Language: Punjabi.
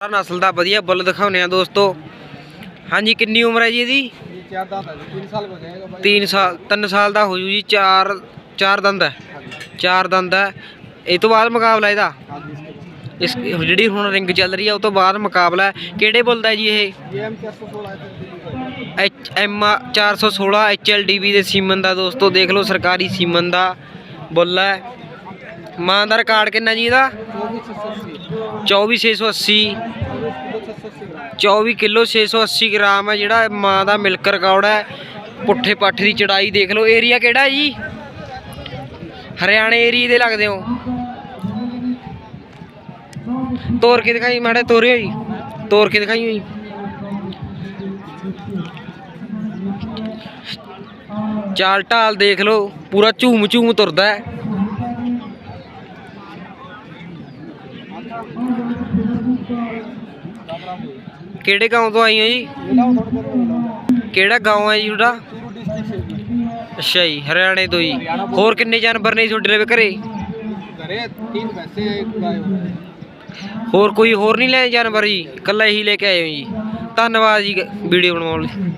ਸਰ ਨਸਲ ਦਾ ਵਧੀਆ ਬੁੱਲ ਦਿਖਾਉਨੇ ਆ ਦੋਸਤੋ। ਹਾਂਜੀ ਕਿੰਨੀ ਉਮਰ ਹੈ ਜੀ ਇਹਦੀ? 4 ਦੰਦ ਸਾਲ ਹੋ ਸਾਲ ਦਾ ਹੋ ਜੂ ਜੀ 4 4 ਦੰਦ ਹੈ। 4 ਦੰਦ ਹੈ। ਇਹ ਤੋਂ ਬਾਅਦ ਮੁਕਾਬਲਾ ਇਹਦਾ? ਇਸ ਜਿਹੜੀ ਹੁਣ ਰਿੰਗ ਚੱਲ ਰਹੀ ਹੈ ਉਹ ਤੋਂ ਬਾਅਦ ਮੁਕਾਬਲਾ ਕਿਹੜੇ ਬੁੱਲ ਦਾ ਜੀ ਇਹ? H M 416 H L D B ਦੇ ਸੀਮਨ ਦਾ ਦੋਸਤੋ ਦੇਖ ਲਓ ਸਰਕਾਰੀ ਸੀਮਨ ਦਾ ਬੁੱਲ ਹੈ। ਮਾਂ ਦਾ ਰਿਕਾਰਡ ਕਿੰਨਾ ਜੀ ਇਹਦਾ? 24680 24 ਕਿਲੋ 680 ਗ੍ਰਾਮ ਹੈ ਜਿਹੜਾ ਮਾਂ ਦਾ ਮਿਲਕ ਰਿਕਾਰਡ ਹੈ। ਪੁੱਠੇ ਪਾਠੇ ਦੀ ਚੜਾਈ ਦੇਖ ਲਓ। ਏਰੀਆ ਕਿਹੜਾ ਜੀ? ਹਰਿਆਣੇ ਏਰੀਆ ਦੇ ਲੱਗਦੇ ਹੋ। ਤੋਰ ਕੇ ਦਿਖਾਈ ਮਾੜੇ ਤੋਰਿਓ ਜੀ। ਤੋਰ ਕੇ ਦਿਖਾਈ ਹੋਈ ਚਾਲ ਢਾਲ ਦੇਖ ਲਓ। ਪੂਰਾ ਝੂਮ ਝੂਮ ਤੁਰਦਾ ਹੈ। ਕਿਹੜੇ ਗਾਉਂ ਤੋਂ ਆਈ ਹੋ ਜੀ? ਕਿਹੜਾ ਗਾਉਂ ਹੈ ਜੀ ਤੁਹਾਡਾ? ਅੱਛਾ ਜੀ, ਹਰਿਆਣੇ ਤੋਂ ਜੀ। ਹੋਰ ਕਿੰਨੇ ਜਾਨਵਰ ਨੇ ਤੁਹਾਡੇ ਲਵੇ ਘਰੇ? ਘਰੇ ਤਿੰਨ ਵੈਸੇ ਹੋਰ ਕੋਈ ਹੋਰ ਨਹੀਂ ਲੈ ਜਾਨਵਰ ਜੀ? ਇਕੱਲਾ ਹੀ ਲੈ ਕੇ ਆਏ ਹੋ ਜੀ। ਧੰਨਵਾਦ ਜੀ ਵੀਡੀਓ ਬਣਾਉਣ ਲਈ।